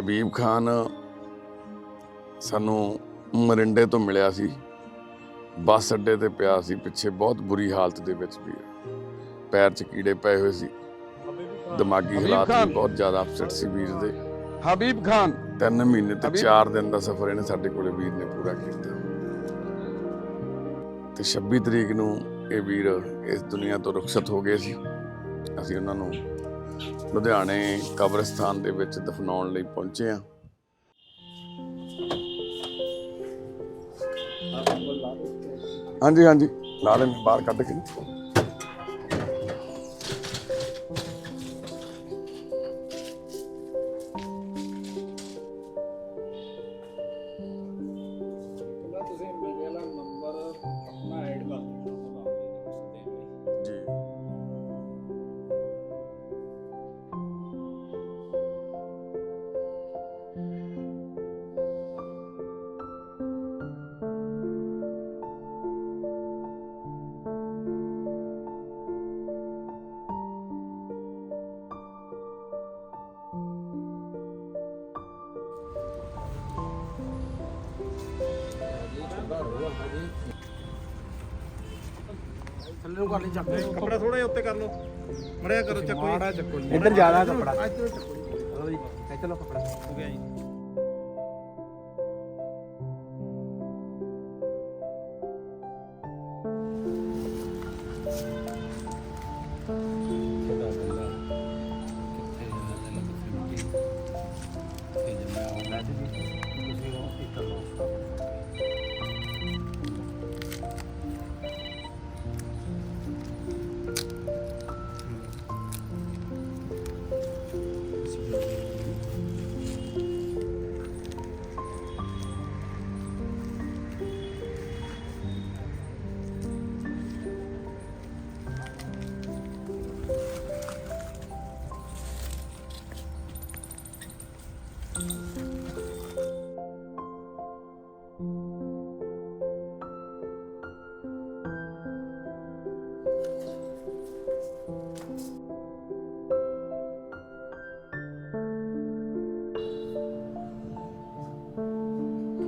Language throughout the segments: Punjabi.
ਹਬੀਬ ਖਾਨ ਸਾਨੂੰ ਮਰਿੰਡੇ ਤੋਂ ਮਿਲਿਆ ਸੀ। ਬੱਸ ਅੱਡੇ ਤੇ ਪਿਆ ਸੀ ਪਿੱਛੇ ਬਹੁਤ ਬੁਰੀ ਹਾਲਤ ਦੇ ਵਿੱਚ ਵੀ ਪੈਰ 'ਚ ਕੀੜੇ ਪਏ ਹੋਏ ਸੀ। ਦਿਮਾਗੀ ਹਾਲਾਤ। ਵੀ ਬਹੁਤ ਜ਼ਿਆਦਾ ਅਪਸੈਟ ਸੀ ਵੀਰ ਦੇ। ਹਬੀਬ ਖਾਨ। ਤਿੰਨ ਮਹੀਨੇ ਤੇ ਹਬੀਬ- 4 ਦਿਨ ਦਾ ਸਫ਼ਰ ਇਹਨੇ ਸਾਡੇ ਕੋਲੇ ਵੀਰ ਨੇ ਪੂਰਾ ਕੀਤਾ। ਤੇ 26 ਤਰੀਕ ਨੂੰ ਇਹ ਵੀਰ ਇਸ ਦੁਨੀਆ ਤੋਂ ਰੁਖਸਤ ਹੋ ਗਏ ਸੀ। ਅਸੀਂ ਉਹਨਾਂ ਨੂੰ ਲੁਧਿਆਣੇ ਕਬਰਸਤਾਨ ਦੇ ਵਿੱਚ ਦਫਨਾਉਣ ਲਈ ਪਹੁੰਚੇ ਆ ਹਾਂਜੀ ਹਾਂਜੀ। ਲਾ ਲੈਣ ਬਾਹਰ ਕੱਢ ਕੇ। ਕਰ ਲਈ ਚੱਕ ਕੱਪੜਾ ਥੋੜਾ ਜਿਹਾ ਉੱਤੇ ਕਰ ਲਓ। ਮੜਿਆ ਕਰੋ ਚੱਕੋ ਮਾੜਾ ਚੱਕੋ ਇੱਧਰ ਜ਼ਿਆਦਾ ਕੱਪੜਾ। ਇੱਧਰ ਚੱਕੋ ਚਲੋ ਜੀ ਇੱਧਰ ਲਓ ਕੱਪੜਾ। ਹੋ ਗਿਆ ਜੀ।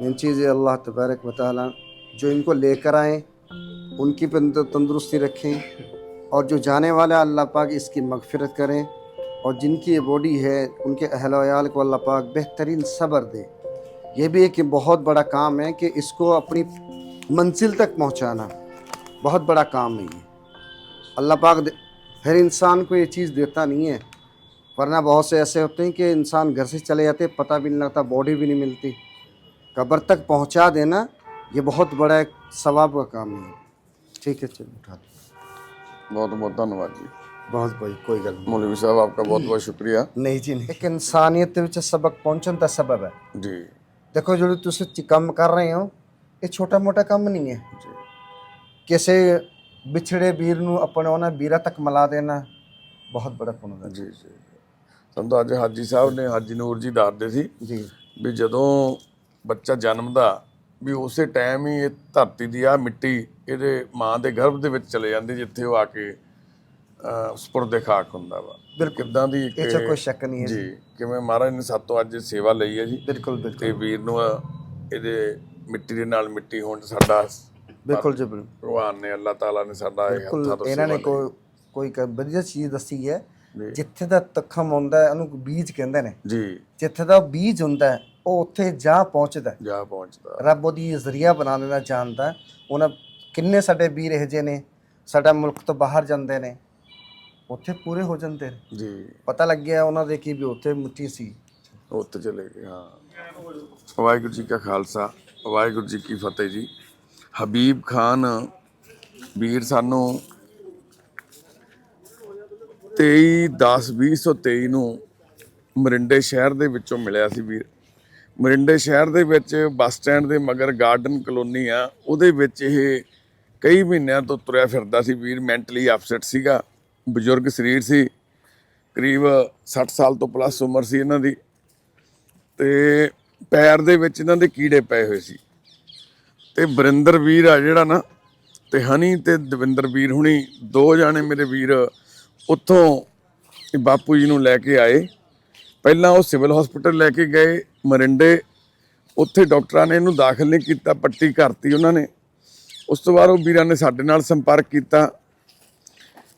مین چیز اللہ تبارک و تعالیٰ جو ان کو لے کر آئیں، ان کی تندرستی رکھیں اور جو جانے والا اللہ پاک اس کی مغفرت کریں اور جن کی یہ باڈی ہے، ان کے اہل و عیال کو اللہ پاک بہترین صبر دے۔ یہ بھی ایک بہت بڑا کام ہے کہ اس کو اپنی منزل تک پہنچانا۔ بہت بڑا کام ہے یہ۔ اللہ پاک ہر انسان کو یہ چیز دیتا نہیں ہے، ورنہ بہت سے ایسے ہوتے ہیں کہ انسان گھر سے چلے جاتے، پتہ بھی نہیں لگتا، باڈی بھی نہیں ملتی۔ कब्र तक पहुंचा देना ये बहुत बड़ा एक सवाब का काम है ठीक है चलो उठा दो ਬਹੁਤ ਬਹੁਤ ਧੰਨਵਾਦ ਜੀ बहुत भाई कोई गल नहीं ਮੌਲਵੀ ਸਾਹਿਬ आपका बहुत बहुत शुक्रिया ਨਹੀਂ ਜੀ ਨਹੀਂ ਇੱਕ ਇਨਸਾਨੀਅਤ ਦੇ ਵਿੱਚ ਸਬਕ ਪਹੁੰਚਣ ਦਾ ਸਬਬ ਹੈ ਜੀ ਦੇਖੋ ਜਿਹੜੇ ਤੁਸੀਂ ਚ- ਕੰਮ ਕਰ ਰਹੇ ਹੋ ਇਹ ਛੋਟਾ ਮੋਟਾ ਕੰਮ ਨਹੀਂ ਹੈ ਜੀ ਕਿਸੇ ਵਿਛੜੇ ਵੀਰ ਨੂੰ ਆਪਣੇ ਉਹਨਾਂ ਵੀਰਾਂ ਤੱਕ ਮਿਲਾ ਦੇਣਾ ਬਹੁਤ ਬੜਾ ਪੁੰਨ ਹੈ ਜੀ ਜੀ ਸਾਨੂੰ ਤਾਂ ਅੱਜ ਹਾਜੀ ਸਾਹਿਬ ਨੇ ਹਾਜੀ ਨੂਰ ਜੀ ਦੱਸਦੇ ਸੀ ਜੀ ਵੀ ਜਦੋਂ ਬੱਚਾ ਜਨਮਦਾ ਵੀ ਉਸੇ ਟਾਈਮ ਹੀ ਇਹ ਧਰਤੀ ਦੀ ਆ ਮਿੱਟੀ ਇਹਦੇ ਮਾਂ ਦੇ ਗਰਭ ਦੇ ਵਿੱਚ ਚਲੇ ਜਾਂਦੀ ਜਿੱਥੇ ਉਹ ਆ ਕੇ ਸਪੁਰਦੇ ਖਾਕ ਹੁੰਦਾ ਵਾ। ਬਿਲਕੁਲ। ਕਿੱਦਾਂ ਦੀ ਇੱਕ ਇਹ 'ਚ ਕੋਈ ਸ਼ੱਕ ਨਹੀਂ ਹੈ ਜੀ ਕਿਵੇਂ ਮਹਾਰਾਜ ਨੇ ਸਾਤੋਂ ਅੱਜ ਸੇਵਾ ਲਈ ਹੈ ਜੀ। ਬਿਲਕੁਲ ਬਿਲਕੁਲ। ਤੇ ਵੀਰ ਨੂੰ ਇਹਦੇ ਮਿੱਟੀ ਦੇ ਨਾਲ ਮਿੱਟੀ ਹੋਣ ਸਾਡਾ ਬਿਲਕੁਲ ਜੀ ਬਿਲਕੁਲ। ਭਗਵਾਨ ਨੇ ਅੱਲਾਹ ਤਾਲਾ ਨੇ ਸਾਡਾ ਇਹ ਹੱਥਾਂ ਤੋਂ ਇਹਨਾਂ ਨੇ। ਕੋਈ ਕੋਈ ਵਧੀਆ ਚੀਜ਼ ਦੱਸੀ ਹੈ। ਜਿੱਥੇ ਦਾ ਤਖਮ ਹੁੰਦਾ ਉਹਨੂੰ ਬੀਜ ਕਹਿੰਦੇ ਨੇ। ਜੀ। ਜਿੱਥੇ ਦਾ ਬੀਜ ਹੁੰਦਾ ਉਹ ਉੱਥੇ ਜਾ ਪਹੁੰਚਦਾ ਹੈ। ਜਾ ਪਹੁੰਚਦਾ। ਰੱਬ ਉਹਦੀ ਜ਼ਰੀਆ ਬਣਾ ਦੇਣਾ ਜਾਣਦਾ ਹੈ। ਉਹਨਾਂ ਕਿੰਨੇ ਸਾਡੇ ਵੀਰ ਇਹੋ ਜਿਹੇ ਨੇ ਸਾਡਾ ਮੁਲਕ ਤੋਂ ਬਾਹਰ ਜਾਂਦੇ ਨੇ ਉੱਥੇ ਪੂਰੇ ਹੋ ਜਾਂਦੇ ਨੇ। ਜੀ। ਪਤਾ ਲੱਗਿਆ ਉਹਨਾਂ ਦੇ ਕੀ ਵੀ ਉੱਥੇ ਮਿੱਟੀ ਸੀ। ਉੱਥੇ ਚਲੇ ਗਏ ਹਾਂ। ਵਾਹਿਗੁਰੂ ਜੀ ਕਾ ਖਾਲਸਾ ਵਾਹਿਗੁਰੂ ਜੀ ਕੀ ਫਤਿਹ ਜੀ। ਹਬੀਬ ਖਾਨ ਵੀਰ ਸਾਨੂੰ 23 10 2023 ਨੂੰ ਮਰਿੰਡੇ ਸ਼ਹਿਰ ਦੇ ਵਿੱਚੋਂ ਮਿਲਿਆ ਸੀ ਵੀਰ। ਮਰਿੰਡੇ ਸ਼ਹਿਰ ਦੇ ਵਿੱਚ ਬੱਸ ਸਟੈਂਡ ਦੇ ਮਗਰ ਗਾਰਡਨ ਕਲੋਨੀ ਆ, ਉਹਦੇ ਵਿੱਚ ਇਹ ਕਈ ਮਹੀਨਿਆਂ ਤੋਂ ਤੁਰਿਆ ਫਿਰਦਾ ਸੀ ਵੀਰ, ਮੈਂਟਲੀ ਅਪਸੈਟ ਸੀਗਾ, ਬਜ਼ੁਰਗ ਸਰੀਰ ਸੀ, ਕਰੀਬ 60 ਸਾਲ ਤੋਂ ਪਲੱਸ ਉਮਰ ਸੀ ਇਹਨਾਂ ਦੀ ਤੇ ਪੈਰ ਦੇ ਵਿੱਚ ਇਹਨਾਂ ਦੇ ਕੀੜੇ ਪਏ ਹੋਏ ਸੀ। ਤੇ ਵਰਿੰਦਰ ਵੀਰ ਆ ਜਿਹੜਾ ਨਾ, ਤੇ ਹਨੀ ਤੇ ਦਵਿੰਦਰ ਵੀਰ ਹੁਣੀ, ਦੋ ਜਾਣੇ ਮੇਰੇ ਵੀਰ ਉੱਥੋਂ ਬਾਪੂ ਜੀ ਨੂੰ ਲੈ ਕੇ ਆਏ। ਪਹਿਲਾਂ ਉਹ ਸਿਵਲ ਹਸਪੀਟਲ ਲੈ ਕੇ ਗਏ ਮਰਿੰਡੇ, ਉੱਥੇ ਡਾਕਟਰਾਂ ਨੇ ਇਹਨੂੰ ਦਾਖਲ ਨਹੀਂ ਕੀਤਾ, ਪੱਟੀ ਕਰਤੀ ਉਹਨਾਂ ਨੇ। ਉਸ ਤੋਂ ਬਾਅਦ ਉਹ ਵੀਰਾਂ ਨੇ ਸਾਡੇ ਨਾਲ ਸੰਪਰਕ ਕੀਤਾ,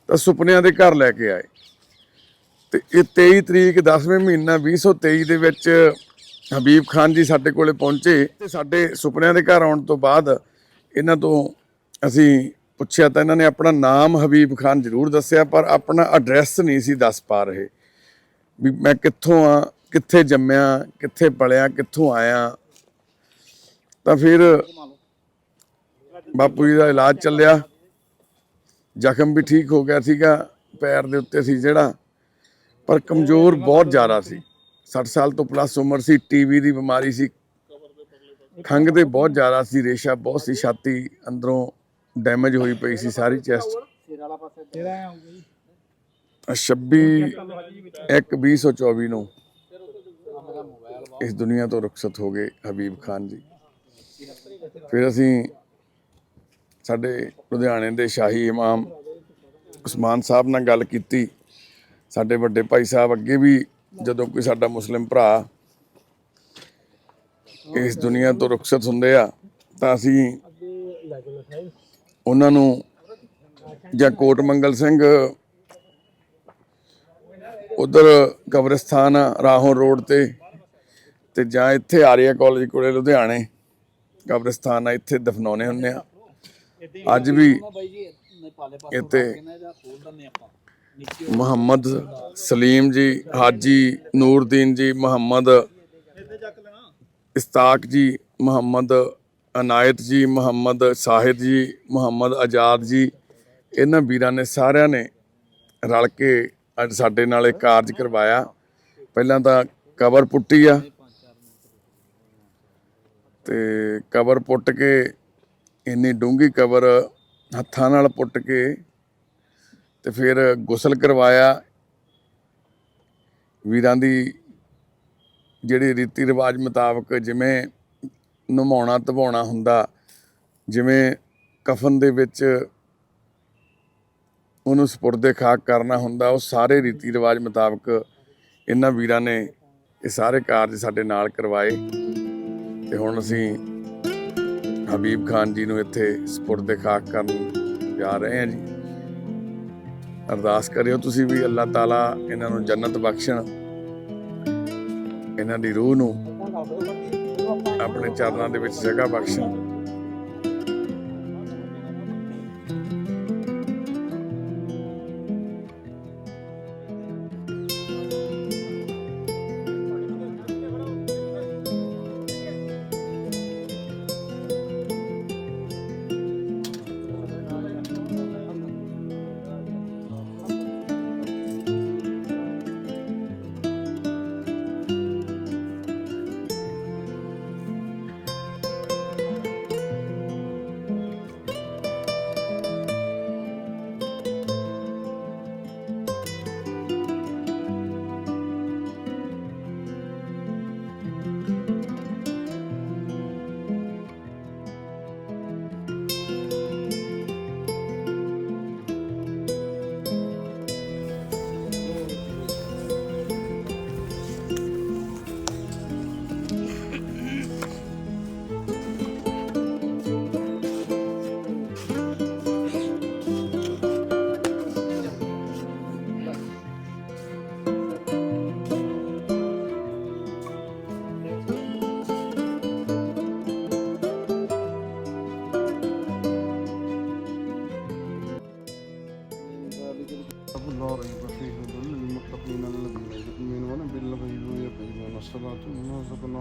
ਤਾਂ ਸੁਪਨਿਆਂ ਦੇ ਘਰ ਲੈ ਕੇ ਆਏ। ਤੇ ਇਹ 23 ਤਰੀਕ 10ਵੇਂ ਮਹੀਨਾ 2023 ਦੇ ਵਿੱਚ ਹਬੀਬ ਖਾਨ ਜੀ ਸਾਡੇ ਕੋਲੇ ਪਹੁੰਚੇ। ਤੇ ਸਾਡੇ ਸੁਪਨਿਆਂ ਦੇ ਘਰ ਆਉਣ ਤੋਂ ਬਾਅਦ ਇਹਨਾਂ ਤੋਂ ਅਸੀਂ ਪੁੱਛਿਆ ਤਾਂ ਇਹਨਾਂ ਨੇ ਆਪਣਾ ਨਾਮ ਹਬੀਬ ਖਾਨ ਜ਼ਰੂਰ ਦੱਸਿਆ, ਪਰ ਆਪਣਾ ਐਡਰੈਸ ਨਹੀਂ ਸੀ ਦੱਸ ਪਾ ਰਹੇ। ਵੀ ਮੈਂ ਕਿੱਥੋਂ ਆ ਕਿੱਥੇ ਜੰਮਿਆ, ਕਿੱਥੇ ਪਲਿਆ ਕਿੱਥੋਂ ਆਇਆ। ਤਾਂ ਫਿਰ ਬਾਪੂ ਜੀ ਦਾ ਇਲਾਜ ਚੱਲਿਆ। ਜ਼ਖਮ ਵੀ ਠੀਕ ਹੋ ਗਿਆ ਸੀਗਾ, ਪੈਰ ਦੇ ਉੱਤੇ ਸੀ ਜਿਹੜਾ, ਪਰ ਕਮਜ਼ੋਰ ਬਹੁਤ ਜ਼ਿਆਦਾ ਸੀ। 60 ਸਾਲ ਤੋਂ ਪਲੱਸ ਉਮਰ ਸੀ ਟੀਵੀ ਦੀ ਬਿਮਾਰੀ ਸੀ। ਖੰਘ ਦੇ ਬਹੁਤ ਜ਼ਿਆਦਾ ਸੀ, ਰੇਸ਼ਾ ਬਹੁਤ ਸੀ, ਛਾਤੀ ਅੰਦਰੋਂ ਡੈਮੇਜ ਹੋਈ ਪਈ ਸੀ, ਸਾਰੀ ਚੈਸਟ 26 1 2024 ਨੂੰ। ਇਸ ਦੁਨੀਆ ਤੋਂ ਰੁਖਸਤ ਹੋ ਗਏ ਹਬੀਬ ਖਾਨ ਜੀ। ਫਿਰ ਅਸੀਂ ਸਾਡੇ ਲੁਧਿਆਣੇ ਦੇ ਸ਼ਾਹੀ ਇਮਾਮ ਉਸਮਾਨ ਸਾਹਿਬ ਨਾਲ ਗੱਲ ਕੀਤੀ। ਸਾਡੇ ਵੱਡੇ ਭਾਈ ਸਾਹਿਬ ਅੱਗੇ ਵੀ ਜਦੋਂ ਕੋਈ ਸਾਡਾ ਮੁਸਲਿਮ ਭਰਾ ਇਸ ਦੁਨੀਆ ਤੋਂ ਰੁਖਸਤ ਹੁੰਦੇ ਆ ਤਾਂ ਅਸੀਂ ਉਹਨਾਂ ਨੂੰ ਜਾਂ ਕੋਟ ਮੰਗਲ ਸਿੰਘ ਉਧਰ ਕਬਰਸਤਾਨ ਆ, ਰਾਹੋਂ ਰੋਡ ਤੇ ਤੇ ਜਾਂ ਇੱਥੇ ਆਰੀਆ ਕਾਲਜ ਕੋਲੇ ਲੁਧਿਆਣੇ ਕਬਰਸਤਾਨ ਆ ਇੱਥੇ ਦਫਨਾਉਣੇ ਹੁੰਦੇ ਆ। ਅੱਜ ਵੀ ਇੱਥੇ ਮੁਹੰਮਦ ਸਲੀਮ ਜੀ ਹਾਜੀ ਨੂਰਦੀਨ ਜੀ ਮੁਹੰਮਦ ਇਸਤਾਕ ਜੀ ਮੁਹੰਮਦ ਅਨਾਇਤ ਜੀ ਮੁਹੰਮਦ ਸਾਹਿਦ ਜੀ ਮੁਹੰਮਦ ਆਜ਼ਾਦ ਜੀ ਇਹਨਾਂ ਵੀਰਾਂ ਨੇ ਸਾਰਿਆਂ ਨੇ ਰਲ ਕੇ ਅੱਜ ਸਾਡੇ ਨਾਲ ਇਹ ਕਾਰਜ ਕਰਵਾਇਆ। ਪਹਿਲਾਂ ਤਾਂ ਕਬਰ ਪੁੱਟੀ ਆ। ਤੇ ਕਬਰ ਪੁੱਟ ਕੇ, ਇੰਨੀ ਡੂੰਗੀ ਕਵਰ ਹੱਥਾਂ ਨਾਲ ਪੁੱਟ ਕੇ ਤੇ ਫਿਰ ਗੁਸਲ ਕਰਵਾਇਆ। ਵੀਰਾਂ ਦੀ ਜਿਹੜੀ ਰੀਤੀ ਰਿਵਾਜ ਮੁਤਾਬਕ ਜਿਵੇਂ ਨਮਾਉਣਾ ਧਵਾਉਣਾ ਹੁੰਦਾ, ਜਿਵੇਂ ਕਫਨ ਦੇ ਵਿੱਚ ਉਹਨੂੰ ਸਪੁਰਦੇ ਖਾਕ ਕਰਨਾ ਹੁੰਦਾ, ਉਹ ਸਾਰੇ ਰੀਤੀ ਰਿਵਾਜ ਮੁਤਾਬਕ ਇਹਨਾਂ ਵੀਰਾਂ ਨੇ ਇਹ ਸਾਰੇ ਕਾਰਜ ਸਾਡੇ ਨਾਲ ਕਰਵਾਏ। ਤੇ ਹੁਣ ਅਸੀਂ ਹਬੀਬ ਖਾਨ ਜੀ ਨੂੰ ਇੱਥੇ ਸਪੁਰਦ ਖਾਕ ਕਰਨ ਜਾ ਰਹੇ ਹਾਂ ਜੀ। ਅਰਦਾਸ ਕਰਿਓ ਤੁਸੀਂ ਵੀ ਅੱਲਾਹ ਤਾਲਾ ਇਹਨਾਂ ਨੂੰ ਜੰਨਤ ਬਖਸ਼ਣ, ਇਹਨਾਂ ਦੀ ਰੂਹ ਨੂੰ ਆਪਣੇ ਚਰਨਾਂ ਦੇ ਵਿੱਚ ਜਗ੍ਹਾ ਬਖਸ਼ਣ।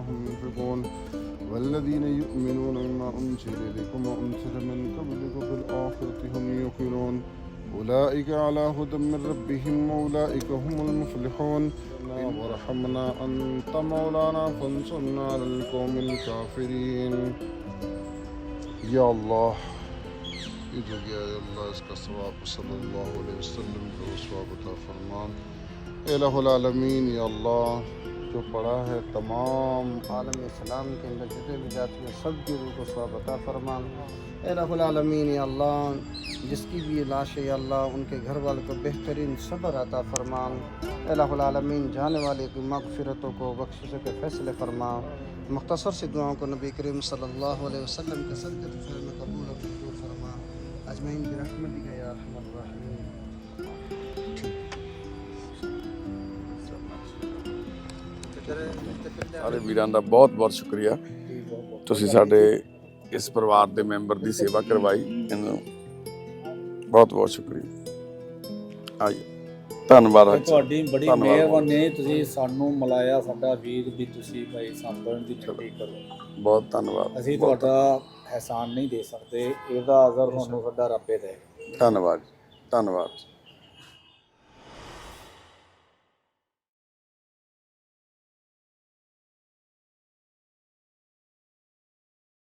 هم ينفقون والذين يؤمنون بما أنزل إليكم وأنزل من قبلكم بالآخرة هم يوقنون. أولئك على هدى من ربهم وأولئك هم المفلحون. ورحمنا أنت مولانا فانصرنا على القوم الكافرين. يا الله يا جو گیا ہے اللہ اس کا ثواب صلی اللہ علیہ وسلم کو ثواب عطا فرما يا العالمین یا اللہ جو پڑا ہے تمام عالم اسلام کے اندر، جتنے بھی جاتے ہیں سب کی روح کو سواب عطا فرمان اے رب العالمین، یا اللہ، جس کی بھی لاش یا اللہ، ان کے گھر والوں کو بہترین صبر عطا فرمان اے رب العالمین، جانے والے کی مغفرتوں کو، بخششوں کے فیصلے فرما۔ مختصر سی دعاؤں کو نبی کریم صلی اللہ علیہ وسلم کے صدر میں قبول و قبول فرما۔ اجمعین برحمت یا رحمت الرحمین ਸਾਰੇ ਵੀਰਾਂ ਦਾ ਬਹੁਤ ਬਹੁਤ ਸ਼ੁਕਰੀਆ। ਤੁਸੀਂ ਸਾਡੇ ਇਸ ਪਰਿਵਾਰ ਦੇ ਮੈਂਬਰ ਦੀ ਸੇਵਾ ਕਰਵਾਈ ਇਹਨੂੰ ਬਹੁਤ ਬਹੁਤ ਸ਼ੁਕਰੀਆ। ਆਈ ਧੰਨਵਾਦ ਅੱਜ। ਤੁਹਾਡੀ ਬੜੀ। ਮਿਹਰਬਾਨੀ ਤੁਸੀਂ ਸਾਨੂੰ ਮਿਲਾਇਆ ਸਾਡਾ ਵੀਰ ਵੀ ਤੁਸੀਂ ਭਾਈ ਸੰਭਲਣ ਦੀ ਛੁੱਟੀ ਕਰੋ। ਬਹੁਤ ਧੰਨਵਾਦ। ਅਸੀਂ ਤੁਹਾਡਾ ਅਹਿਸਾਨ ਨਹੀਂ ਦੇ ਸਕਦੇ ਇਹਦਾ ਅਜ਼ਰ ਤੁਹਾਨੂੰ ਸਾਡਾ ਰੱਬੇ ਦੇ ਧੰਨਵਾਦ ਧੰਨਵਾਦ।